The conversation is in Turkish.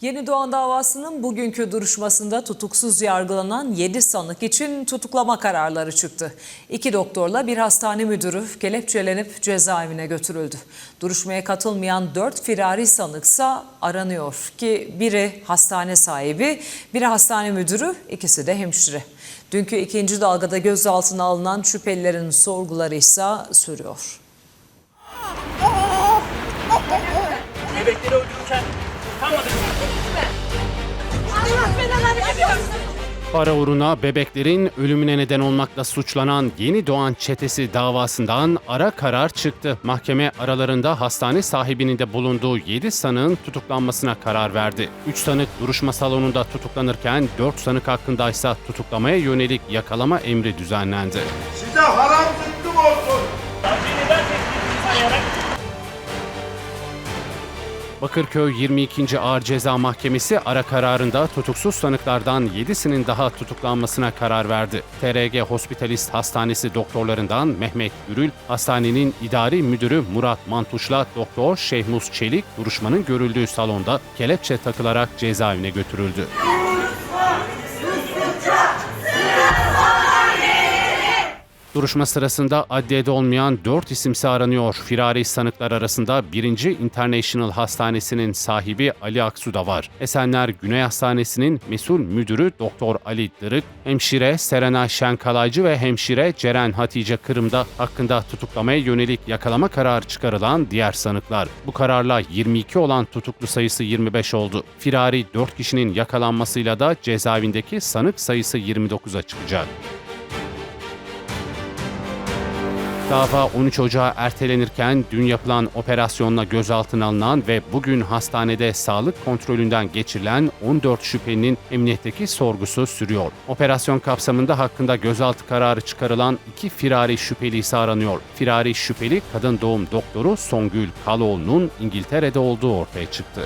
Yeni Doğan davasının bugünkü duruşmasında tutuksuz yargılanan 7 sanık için tutuklama kararları çıktı. İki doktorla bir hastane müdürü kelepçelenip cezaevine götürüldü. Duruşmaya katılmayan 4 firari sanıksa aranıyor ki biri hastane sahibi, biri hastane müdürü, ikisi de hemşire. Dünkü ikinci dalgada gözaltına alınan şüphelilerin sorguları ise sürüyor. Para uğruna bebeklerin ölümüne neden olmakla suçlanan Yeni Doğan çetesi davasından ara karar çıktı. Mahkeme aralarında hastane sahibinin de bulunduğu 7 sanığın tutuklanmasına karar verdi. 3 sanık duruşma salonunda tutuklanırken 4 sanık hakkında ise tutuklamaya yönelik yakalama emri düzenlendi. Size haram zıkkım olsun. Sayarak Bakırköy 22. Ağır Ceza Mahkemesi ara kararında tutuksuz sanıklardan 7'sinin daha tutuklanmasına karar verdi. TRG Hospitalist Hastanesi doktorlarından Mehmet Gürül, hastanenin idari müdürü Murat Mantuş'la Doktor Şehmus Çelik duruşmanın görüldüğü salonda kelepçe takılarak cezaevine götürüldü. Duruşma sırasında adliyede olmayan 4 isimse aranıyor. Firari sanıklar arasında 1. International Hastanesi'nin sahibi Ali Aksu da var. Esenler Güney Hastanesi'nin mesul müdürü Doktor Ali Dırık, hemşire Serena Şenkalaycı ve hemşire Ceren Hatice Kırım'da hakkında tutuklamaya yönelik yakalama kararı çıkarılan diğer sanıklar. Bu kararla 22 olan tutuklu sayısı 25 oldu. Firari 4 kişinin yakalanmasıyla da cezaevindeki sanık sayısı 29'a çıkacak. Dava 13 Ocağı ertelenirken dün yapılan operasyonla gözaltına alınan ve bugün hastanede sağlık kontrolünden geçirilen 14 şüphelinin emniyetteki sorgusu sürüyor. Operasyon kapsamında hakkında gözaltı kararı çıkarılan iki firari şüpheli ise aranıyor. Firari şüpheli kadın doğum doktoru Songül Kaloğlu'nun İngiltere'de olduğu ortaya çıktı.